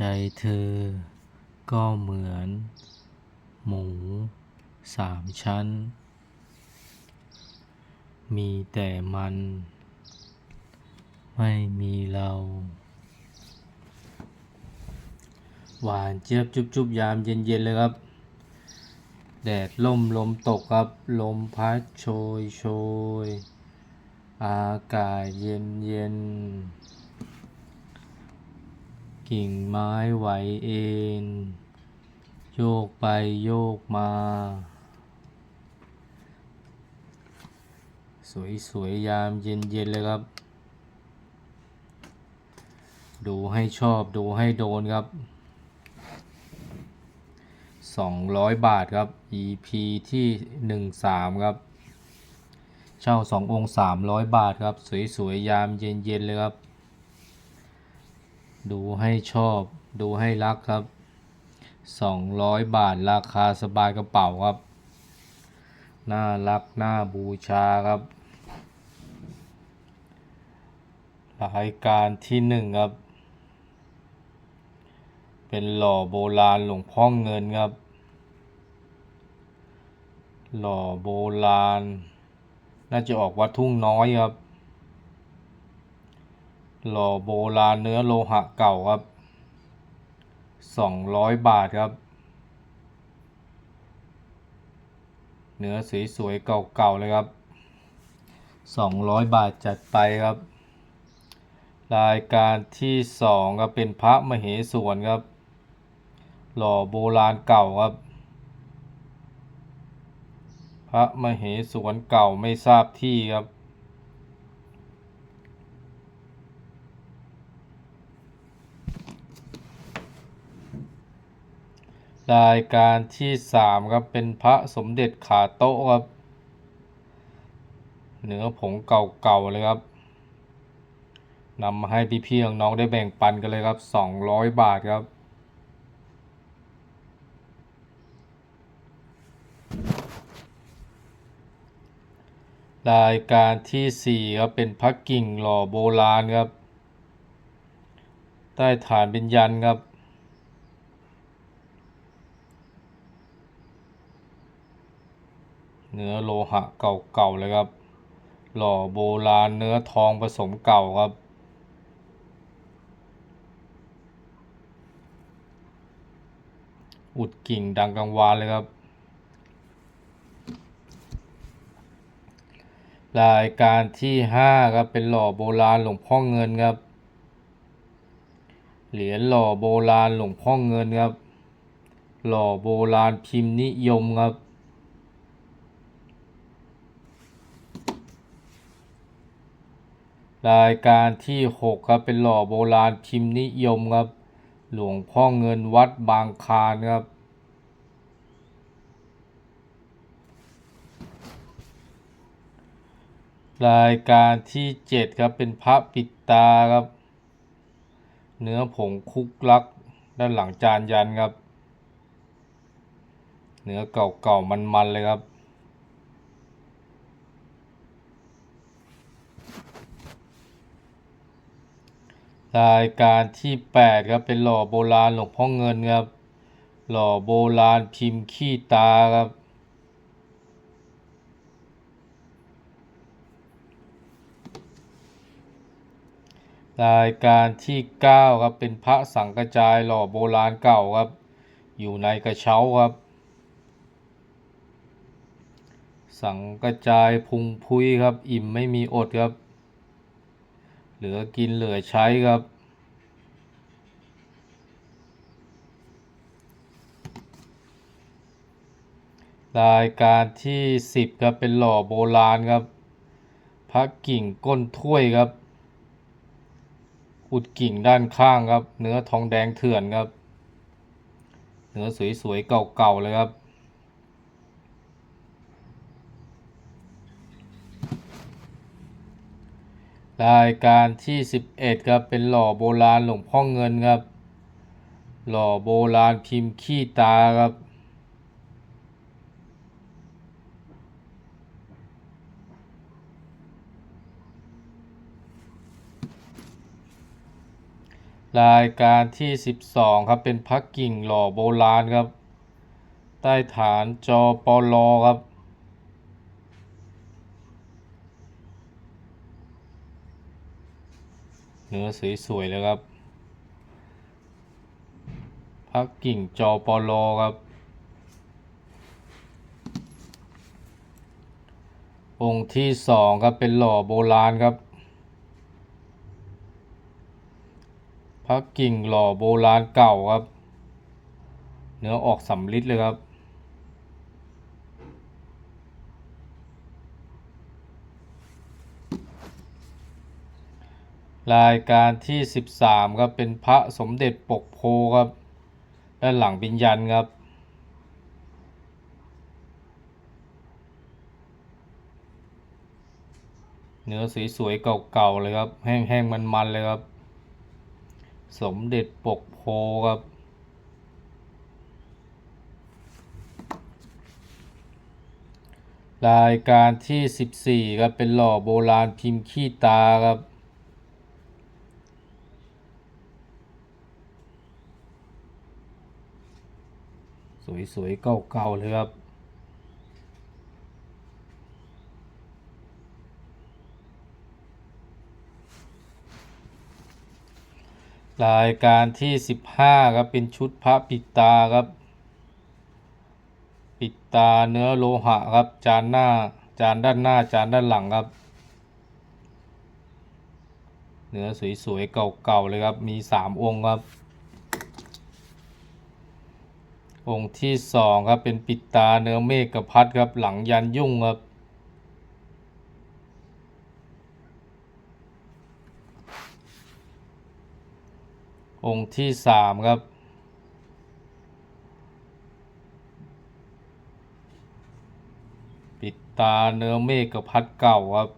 ใจเธอ ก็เหมือน หมูสามชั้น มีแต่มัน ไม่มีเรา หวานเจี๊ยบจุบจุบยามเย็นๆเลยครับ แดดล่มลมตกครับ ลมพัดโชยโชย อากาศเย็นเย็น กิ่งไม้ไหวเอ็นโยกไปโยกมา สวยๆยามเย็นๆเลยครับ ดูให้ชอบดูให้โดนครับ 200 บาทครับ EP ที่ 13 ครับ เช่า 2 องค์ 300 บาทครับ สวยๆยามเย็นๆเลยครับ ดูให้ชอบดูให้รักครับ 200 บาทราคาสบายกระเป๋าครับ น่ารักน่าบูชาครับรายการที่หนึ่งครับ เป็นหล่อโบราณหลวงพ่อเงินครับ หล่อโบราณ น่าจะออกวัดทุ่งน้อยครับ หล่อโบราณเนื้อโลหะเก่าครับสองร้อยบาทครับ เนื้อสีสวยๆเก่าๆเลยครับสองร้อยบาทจัดไปครับ รายการที่สองก็เป็นพระมเหสวนครับ หล่อโบราณเก่าครับ พระมเหสวนเก่าไม่ทราบที่ครับ รายการที่สามครับเป็นพระสมเด็จขาโต๊ะครับ เนื้อผงเก่าๆเลยครับนำมาให้พี่ๆน้องๆได้แบ่งปันกันเลยครับ200บาทครับรายการที่4ครับเป็นพระกิ่งหล่อโบราณครับ ใต้ฐานเป็นยันครับ เนื้อโลหะเก่าๆเลยครับ หล่อโบราณเนื้อทองผสมเก่าครับ อุดกิ่งดังกังวานเลยครับ รายการที่ห้าครับเป็นหล่อโบราณหลวงพ่อเงินครับ เหรียญหล่อโบราณหลวงพ่อเงินครับ หล่อโบราณพิมพ์นิยมครับ รายการที่หกครับ เป็นหล่อโบราณพิมพ์นิยมครับ หลวงพ่อเงินวัดบางคานครับ รายการที่เจ็ดครับ เป็นพระปิดตาครับ เนื้อผงคุกลัก ด้านหลังจานยันครับ เนื้อเก่าๆมันๆเลยครับ รายการที่แปดครับ เป็นหล่อโบราณหลวงพ่อเงินครับ หล่อโบราณพิมพ์ขี้ตาครับรายการที่เก้าครับ เป็นพระสังกระจายหล่อโบราณเก่าครับ อยู่ในกระเช้าครับ สังกระจายพุงพุยครับ อิ่มไม่มีอดครับ เหลือกินเหลือใช้ครับ รายการที่สิบครับ เป็นหล่อโบราณครับพระกิ่งก้นถ้วยครับ อุดกิ่งด้านข้างครับ เนื้อทองแดงเถื่อนครับ เนื้อสวยๆเก่าๆเลยครับ รายการที่สิบเอ็ดครับเป็นหล่อโบราณหลวงพ่อเงินครับ หล่อโบราณพิมพ์ขี้ตาครับ รายการที่ 12 ครับเป็นพระกิ่งหล่อโบราณครับ ใต้ฐานจอปลอครับ เนื้อสวยๆเลยครับ พักกิ่งจอปลอครับ องค์ที่สองครับเป็นหล่อโบราณครับ พักกิ่งหล่อโบราณเก่าครับ เนื้อออกสำลิดเลยครับ รายการที่ 13ครับเป็นพระสมเด็จปกโพครับด้านหลังเป็นยันครับ เนื้อสวยๆเก่าๆเลยครับ แห้งๆมันๆเลยครับ สมเด็จปกโพครับรายการที่ 14ครับเป็นหล่อโบราณพิมพ์ขี้ตาครับ สวยๆเก่าๆเลยครับรายการที่ 15 ครับ เป็นชุดพระปิดตาครับ ปิดตาเนื้อโลหะครับ จานหน้าจานด้านหน้าจานด้านหลังครับ เนื้อสวยๆเก่าๆเลยครับ มีสามองค์ครับ องค์ที่สองครับเป็นปิดตาเนื้อเมฆกพัดครับหลังยันยุ่งครับองค์ที่สามครับ ปิดตาเนื้อเมฆกพัดเก่าครับ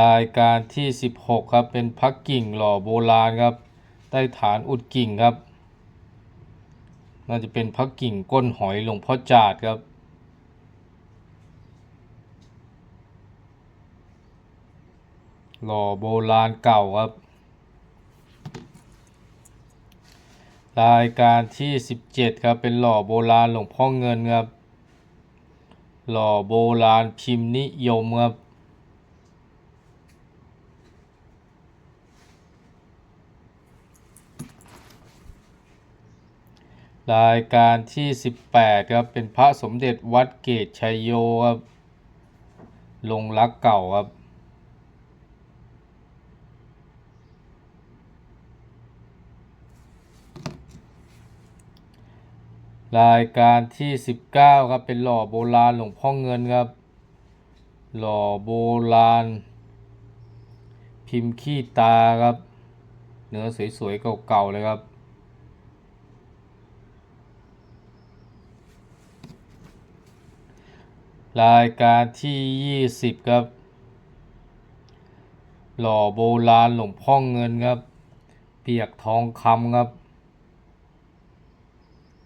รายการที่ 16 ครับ เป็นพักกิ่งหล่อโบราณครับ ใต้ฐานอุดกิ่งครับ น่าจะเป็นพักกิ่งก้นหอยหลวงพ่อจาดครับ หล่อโบราณเก่าครับ รายการที่ 17 ครับ เป็นหล่อโบราณหลวงพ่อเงินครับ หล่อโบราณพิมพ์นิยมครับ รายการที่ 18 ครับ เป็นพระสมเด็จวัดเกตชัยโยครับ ลงรักเก่าครับ รายการที่ 19 ครับ เป็นหล่อโบราณหลวงพ่อเงินครับ หล่อโบราณ พิมพ์ขี้ตาครับ เนื้อสวยๆเก่าๆเลยครับ รายการที่ 20 ครับ หล่อโบราณหลวงพ่อเงินครับ เปียกทองคำครับ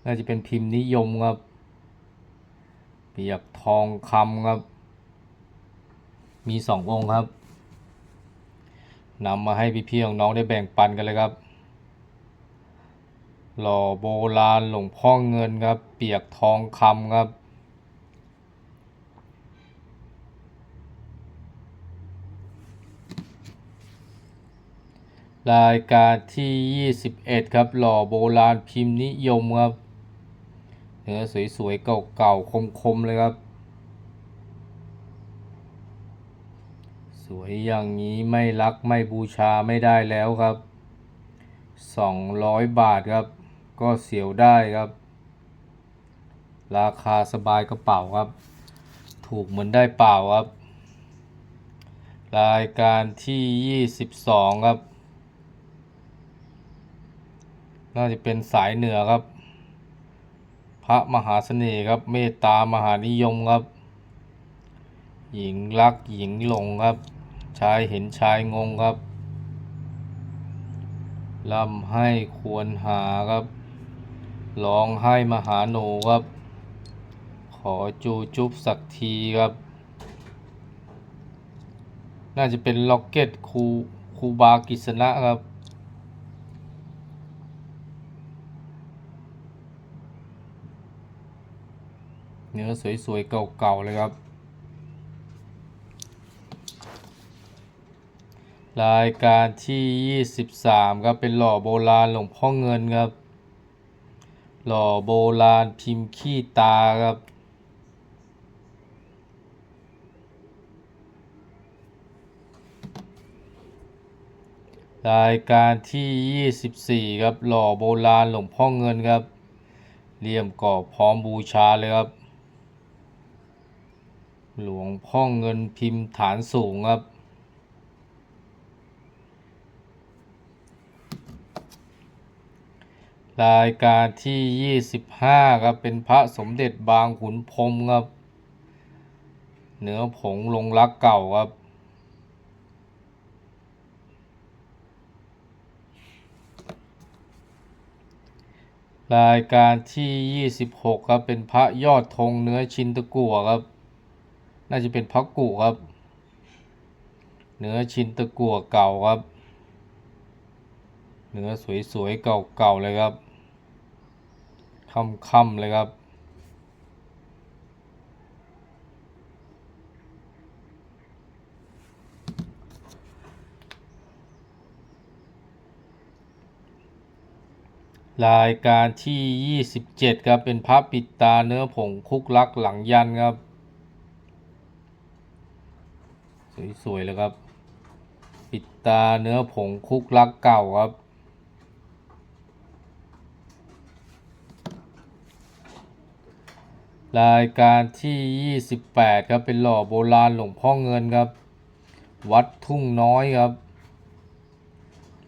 น่าจะเป็นพิมพ์นิยมครับ เปียกทองคำครับ มีสององค์ครับนำมาให้พี่ๆน้องๆได้แบ่งปันกันเลยครับ หล่อโบราณหลวงพ่อเงินครับ เปียกทองคำครับ รายการที่ 21 ครับ หล่อโบราณพิมพ์นิยมครับ เนื้อสวยๆ เก่าๆ คมๆ เลยครับ สวยอย่างนี้ไม่รักไม่บูชาไม่ได้แล้วครับ 200 บาทครับ ก็เสียวได้ครับ ราคาสบายกระเป๋าครับ ถูกเหมือนได้เปล่าครับ รายการที่ 22 ครับ น่าจะเป็นสายเหนือครับ พระมหาเสน่ห์ครับ เมตตามหานิยมครับ หญิงรักหญิงหลงครับ ชายเห็นชายงงครับลำให้ควรหาครับร้องให้มหาโนครับ ขอจูจุบสักทีครับ น่าจะเป็นล็อกเก็ตครูครูบากิษณะครับ เนื้อสวยๆเก่าๆเลยครับ รายการที่ 23ครับเป็นหล่อโบราณหลวงพ่อเงินครับ หล่อโบราณพิมพ์ขี้ตาครับรายการที่ 24 ครับ หล่อโบราณหลวงพ่อเงินครับ เลี่ยมกรอบพร้อมบูชาเลยครับ หลวงพ่อเงินพิมพ์ฐานสูงครับ รายการที่ 25 ครับ เป็นพระสมเด็จบางขุนพรมครับ เนื้อผงลงรักเก่าครับรายการที่ 26 ครับ เป็นพระยอดธงเนื้อชินตะกัวครับ น่าจะเป็นพระกุครับ เนื้อชินตะกั่วเก่าครับ เนื้อสวยๆเก่าๆเลยครับค่ำๆเลยครับรายการที่ 27 ครับ เป็นพระปิดตาเนื้อผงคุกลักหลังยันครับ สวยๆเลยครับ ปิดตาเนื้อผงคุกลักเก่าครับ รายการที่ 28 ครับ เป็นหล่อโบราณหลวงพ่อเงินครับ วัดทุ่งน้อยครับ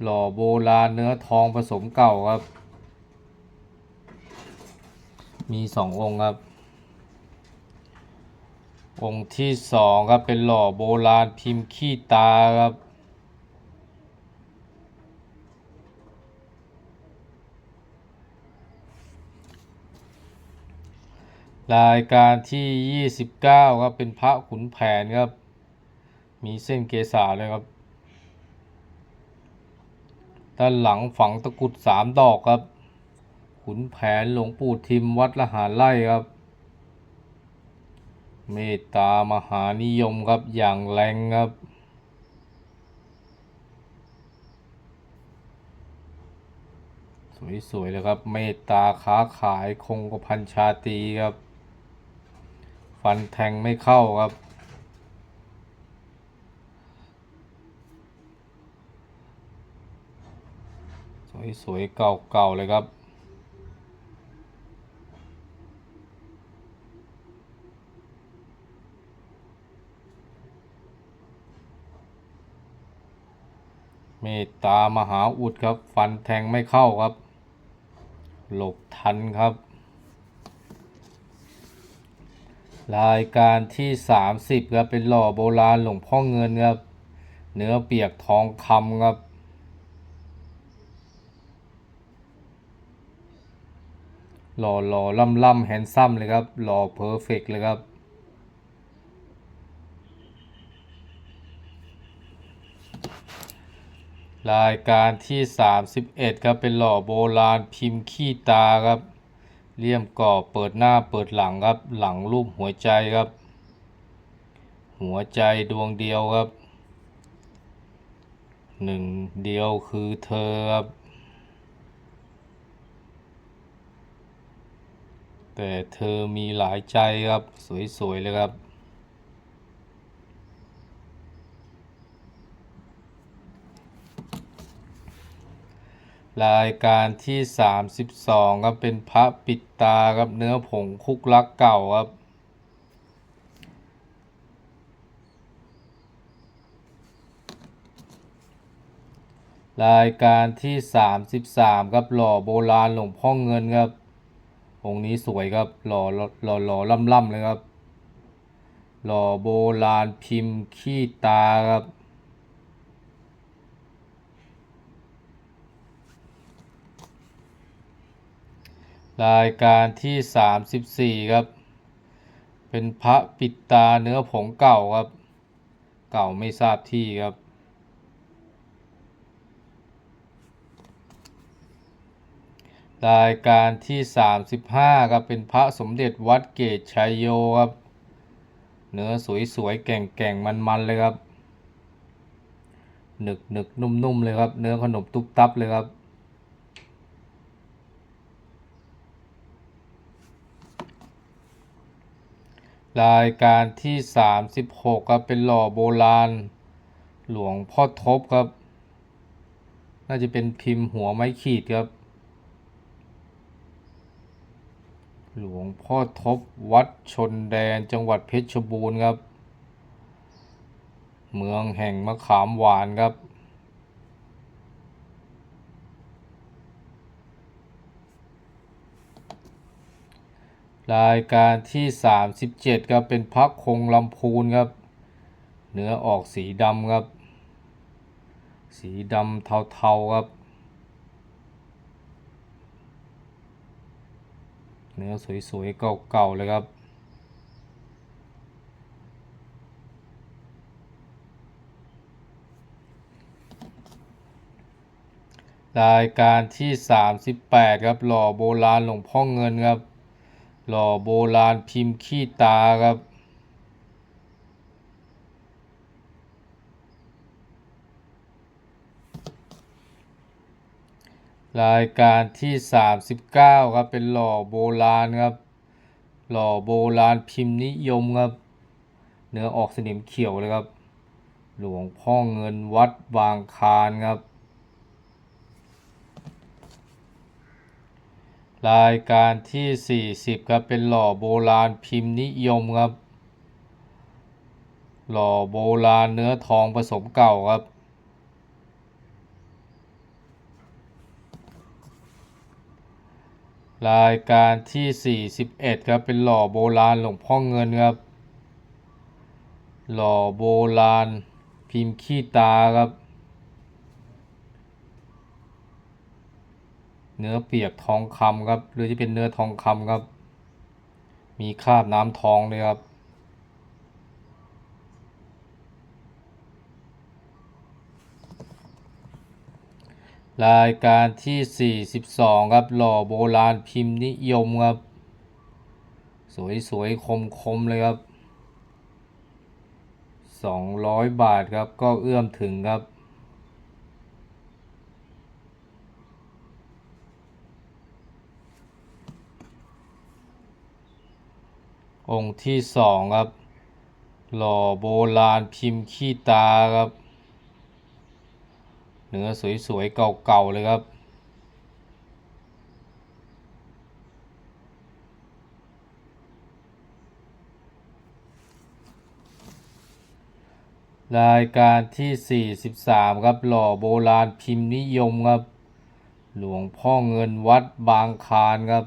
หล่อโบราณเนื้อทองผสมเก่าครับ มีสององค์ครับ องค์ที่สองครับเป็นหล่อโบราณพิมพ์ขี้ตาครับ รายการที่ 29 ครับ เป็นพระขุนแผนครับ มีเส้นเกษาเลยครับ ด้านหลังฝังตะกรุดสามดอกครับ ขุนแผนหลวงปู่ทิมวัดละหารไร่ครับ เมตตามหานิยมครับอย่างแรงครับสวยๆเลยครับ เมตตาค้าขายคงกระพันชาตีครับ ฟันแทงไม่เข้าครับ สวยๆเก่าๆเลยครับ มตตามหาอุดครับ ฟันแทงไม่เข้าครับ หลบทันครับ รายการที่ 30ครับเป็นหล่อโบราณหลวงพ่อเงินครับ เนื้อเปียกทองคำครับหล่อหล่อล่ำล่ำแฮนซัมเลยครับ หล่อเพอร์เฟกเลยครับ รายการที่ 31 ครับ เป็นหล่อโบราณพิมพ์ขี้ตาครับเลี่ยมกรอบเปิดหน้าเปิดหลังครับ หลังรูปหัวใจครับ หัวใจดวงเดียวครับ หนึ่งเดียวคือเธอครับ แต่เธอมีหลายใจครับ สวยๆเลยครับ รายการที่ 32ครับเป็นพระปิดตาครับเนื้อผงคุกลักเก่าครับรายการที่ 33ครับหล่อโบราณหลวงพ่อเงินครับองค์นี้สวยครับหล่อหล่อหล่อหล่อล่ำล่ำเลยครับ หล่อโบราณพิมพ์ขี้ตาครับ รายการที่ 34 ครับ เป็นพระปิดตาเนื้อผงเก่าครับ เก่าไม่ทราบที่ครับ รายการที่ 35 ครับ เป็นพระสมเด็จวัดเกตชัยโยครับ เนื้อสวยๆ แก่งๆ มันๆ เลยครับ หนึกหนึกนุ่มๆ เลยครับ เนื้อขนมตุ๊บตับเลยครับ รายการที่ 36 ครับ เป็นหล่อโบราณ หลวงพ่อทบครับ น่าจะเป็นพิมพ์หัวไม้ขีดครับ หลวงพ่อทบวัดชนแดนจังหวัดเพชรบูรณ์ครับ เมืองแห่งมะขามหวานครับ รายการที่ 37 ครับ เป็นพักคงลำพูนครับ เนื้อออกสีดำครับ สีดำเทาๆครับ เนื้อสวยๆ เก่าๆ เลยครับรายการที่ 38 ครับหล่อโบราณหลวงพ่อเงินครับ หล่อโบราณพิมพ์ขี้ตาครับ รายการที่ 39 ครับ เป็นหล่อโบราณครับ หล่อโบราณพิมพ์นิยมครับ เนื้อออกสนิมเขียวเลยครับ หลวงพ่อเงินวัดบางคานครับ รายการที่ 40 ครับ เป็นหล่อโบราณพิมพ์นิยมครับ หล่อโบราณเนื้อทองผสมเก่าครับ รายการที่ 41 ครับ เป็นหล่อโบราณหลวงพ่อเงินครับ หล่อโบราณพิมพ์ขี้ตาครับ เนื้อเปียกทองคำครับ หรือจะเป็นเนื้อทองคำครับ มีคราบน้ำทองเลยครับรายการที่ 42 ครับ หล่อโบราณพิมพ์นิยมครับ สวยๆ คมๆ เลยครับ 200 บาทครับ ก็เอื้อมถึงครับ องค์ที่สองครับ หล่อโบราณพิมพ์ขี้ตาครับเนื้อสวยๆเก่าๆเลยครับ รายการที่ 43 ครับ หล่อโบราณพิมพ์นิยมครับ หลวงพ่อเงินวัดบางคานครับ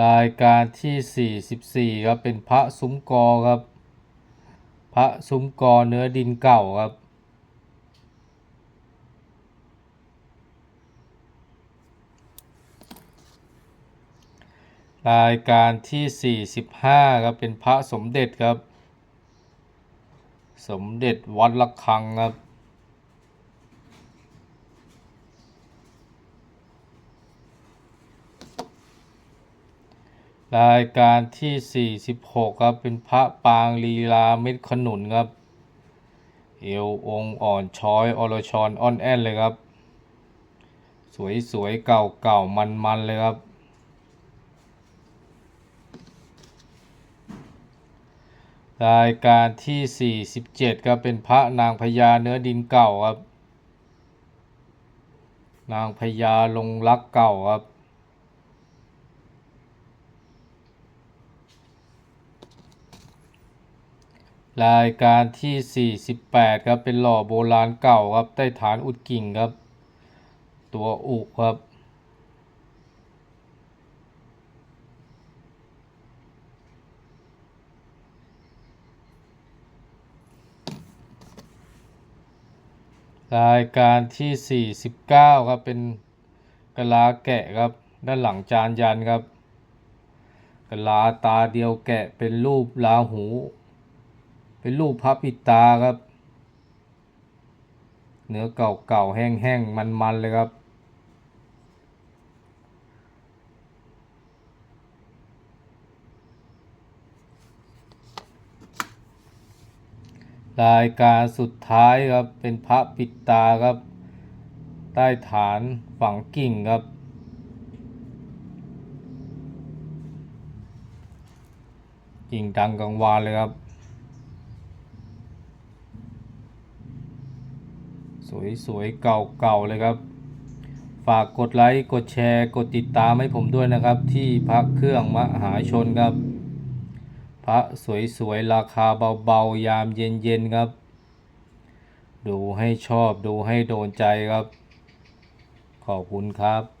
รายการที่ 44 ครับ เป็นพระซุ้มกอครับ พระซุ้มกอเนื้อดินเก่าครับ รายการที่ 45 ครับ เป็นพระสมเด็จครับ สมเด็จวัดละคังครับ รายการที่ 46 ครับ เป็นพระปางลีลาเม็ดขนุนครับ เอวองค์อ่อนช้อยอรชรอ่อนแอนเลยครับ สวยๆ เก่าๆ มันๆ เลยครับ รายการที่ 47 ครับ เป็นพระนางพญาเนื้อดินเก่าครับ นางพญาลงรักเก่าครับ รายการที่ 48 ครับ เป็นหล่อโบราณเก่าครับ ใต้ฐานอุดกิ่งครับ ตัวอุครับ รายการที่ 49 ครับ เป็นกะลาแกะครับ ด้านหลังจานยันครับกะลาตาเดียวแกะเป็นรูปลาหู เป็นรูปพระปิตาครับ เนื้อเก่าๆแห้งๆ มันๆ เลยครับ รายการสุดท้ายครับ เป็นพระปิดตาครับ ใต้ฐานฝังกิ่งครับกิ่งดังกังวานเลยครับ สวยๆ เก่าๆ เลยครับ ฝากกดไลค์ กดแชร์ กดติดตามให้ผมด้วยนะครับ ที่พระเครื่องมหาชนครับ พระสวยๆ ราคาเบาๆ ยามเย็นๆ ครับ ดูให้ชอบดูให้โดนใจครับ ขอบคุณครับ